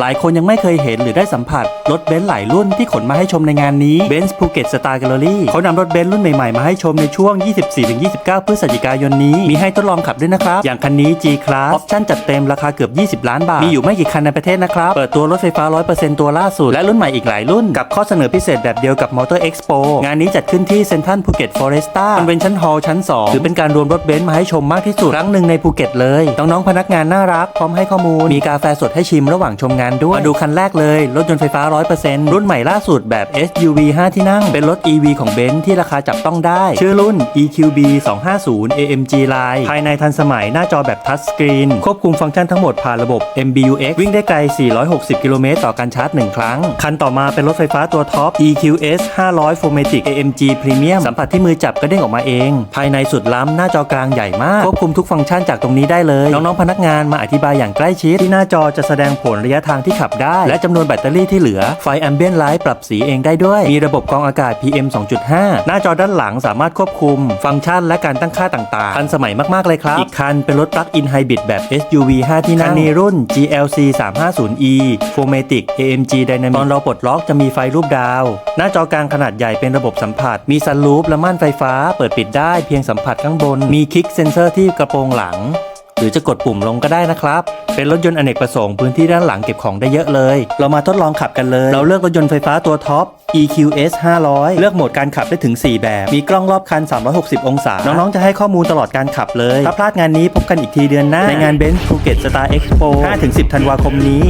หลายคนยังไม่เคยเห็นหรือได้สัมผัส รถเบนซ์หลายรุ่นที่ขนมาให้ชมในงานนี้ Benz Phuket Star Gallery เขานำรถเบนซ์รุ่นใหม่ๆ มาให้ชมในช่วง 24-29 พฤศจิกายนนี้ มีให้ทดลองขับด้วยนะครับ อย่างคันนี้ G Class ออปชั่นจัดเต็มราคาเกือบ 20 ล้านบาท มีอยู่ไม่กี่คันในประเทศนะครับ เปิดตัวรถไฟฟ้า 100%ตัวล่าสุด และรุ่นใหม่อีกหลายรุ่น กับข้อเสนอพิเศษแบบเดียวกับ Motor Expo งานนี้จัดขึ้นที่เซ็นทรัลภูเก็ตฟอเรสต้าคอนเวนชั่นฮอลล์ชั้น 2 ถือเป็นการรวมรถเบนซ์มาให้ชมมากที่สุดครั้งหนึ่งในภูเก็ตเลยน้องๆพนักงานน่ารักพร้อมให้ข้อมูลมีกาแฟสดให้ชิมระหว่างชมงานด้วย มาดูคันแรกเลย รถยนต์ไฟฟ้า 100%รุ่นใหม่ล่าสุดแบบ SUV 5 ที่นั่ง เป็นรถ EV ของเบนซ์ที่ราคาจับต้องได้ ชื่อรุ่น EQB 250 AMG Line ภายในทันสมัยหน้าจอแบบทัชสกรีนควบคุมฟังก์ชันทั้งหมดผ่านระบบ MBUX วิ่งได้ไกล 460 กิโลเมตรต่อการชาร์จ 1 ครั้ง คันต่อมาเป็นรถไฟฟ้าตัวท็อป EQS 500 4matic AMG Premium สัมผัสที่มือจับก็เด้งออกมาเอง ภายในสุดล้ำหน้าจอกลางใหญ่มาก ควบคุมทุกฟังก์ชันจากตรงนี้ได้เลย น้องๆพนักงานมาอธิบายอย่างใกล้ชิดที่หน้าจอจะแสดงผลระยะทางที่ขับได้ และจำนวนแบตเตอรี่ที่เหลือ ไฟแอมเบียนไลท์ปรับสีเองได้ด้วย มีระบบกรองอากาศ PM 2.5 หน้าจอด้านหลังสามารถควบคุม ฟังก์ชันและการตั้งค่าต่างๆ ทันสมัยมาก ๆ เลยครับ อีกคันเป็นรถปลั๊กอินไฮบริดแบบ SUV 5 ที่นั่งคันนี้รุ่น GLC 350e 4matic AMG Dynamic ตอนเราปลดล็อกจะมีไฟรูปดาว หน้าจอกลางขนาดใหญ่เป็นระบบสัมผัส มีซันรูฟและม่านไฟฟ้า เปิดปิดได้เพียงสัมผัสข้างบน มีคลิกเซนเซอร์ที่กระโปรงหลัง หรือจะกดปุ่มลงก็ได้นะครับ เป็นรถยนต์อเนกประสงค์พื้นที่ด้านหลังเก็บของได้เยอะเลย เรามาทดลองขับกันเลย เราเลือกรถยนต์ไฟฟ้าตัวท็อป EQS 500 เลือกโหมดการขับได้ถึง 4 แบบ มีกล้องรอบคัน 360 องศา น้องๆ จะให้ข้อมูลตลอดการขับเลย ถ้าพลาดงานนี้พบกันอีกทีเดือนหน้า ในงาน Benz Phuket Star Expo 5-10 ธันวาคมนี้